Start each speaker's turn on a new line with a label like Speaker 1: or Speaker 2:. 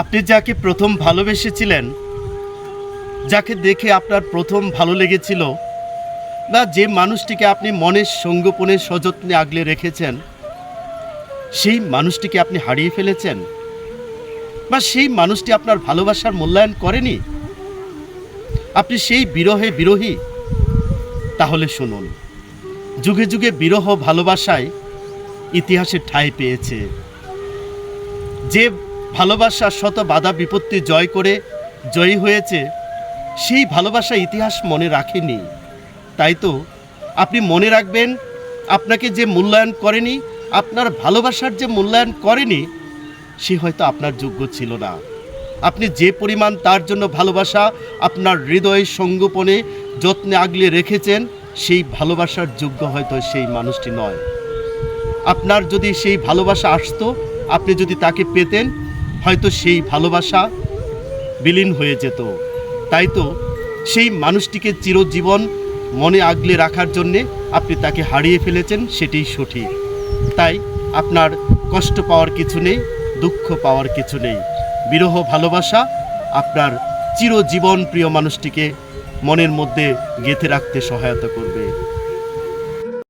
Speaker 1: আপনি যাকে প্রথম ভালোবেসেছিলেন, যাকে দেখে আপনার প্রথম ভালো লেগেছিল বা যে মানুষটিকে আপনি মনের সঙ্গোপনে সযত্নে আগলে রেখেছেন, সেই মানুষটিকে আপনি হারিয়ে ফেলেছেন? বা সেই মানুষটি আপনার ভালোবাসার মূল্যায়ন করেনি? আপনি সেই বিরহে বিরোহী? তাহলে শুনুন, যুগে যুগে বিরহ ভালোবাসায় ইতিহাসে ঠাঁই পেয়েছে। যে ভালোবাসা শত বাধা বিপত্তি জয় করে জয়ী হয়েছে, সেই ভালোবাসা ইতিহাস মনে রাখেনি। তাই তো আপনি মনে রাখবেন, আপনাকে যে মূল্যায়ন করেনি, আপনার ভালোবাসার যে মূল্যায়ন করেনি, সে হয়তো আপনার যোগ্য ছিল না। আপনি যে পরিমাণ তার জন্য ভালোবাসা আপনার হৃদয়ে সঙ্গোপনে যত্নে আগলে রেখেছেন, সেই ভালোবাসার যোগ্য হয়তো সেই মানুষটি নয়। আপনার যদি সেই ভালোবাসা আসতো, আপনি যদি তাকে পেতেন হয়তো সেই ভালোবাসা বিলীন হয়ে যেত। তাই তো সেই মানুষটিকে চিরজীবন মনে আগলে রাখার জন্যে আপনি তাকে হারিয়ে ফেলেছেন, সেটাই সঠিক। তাই আপনার কষ্ট পাওয়ার কিছু নেই, দুঃখ পাওয়ার কিছু নেই। বিরহ ভালোবাসা আপনার চিরজীবন প্রিয় মানুষটিকে মনের মধ্যে গেঁথে রাখতে সহায়তা করবে।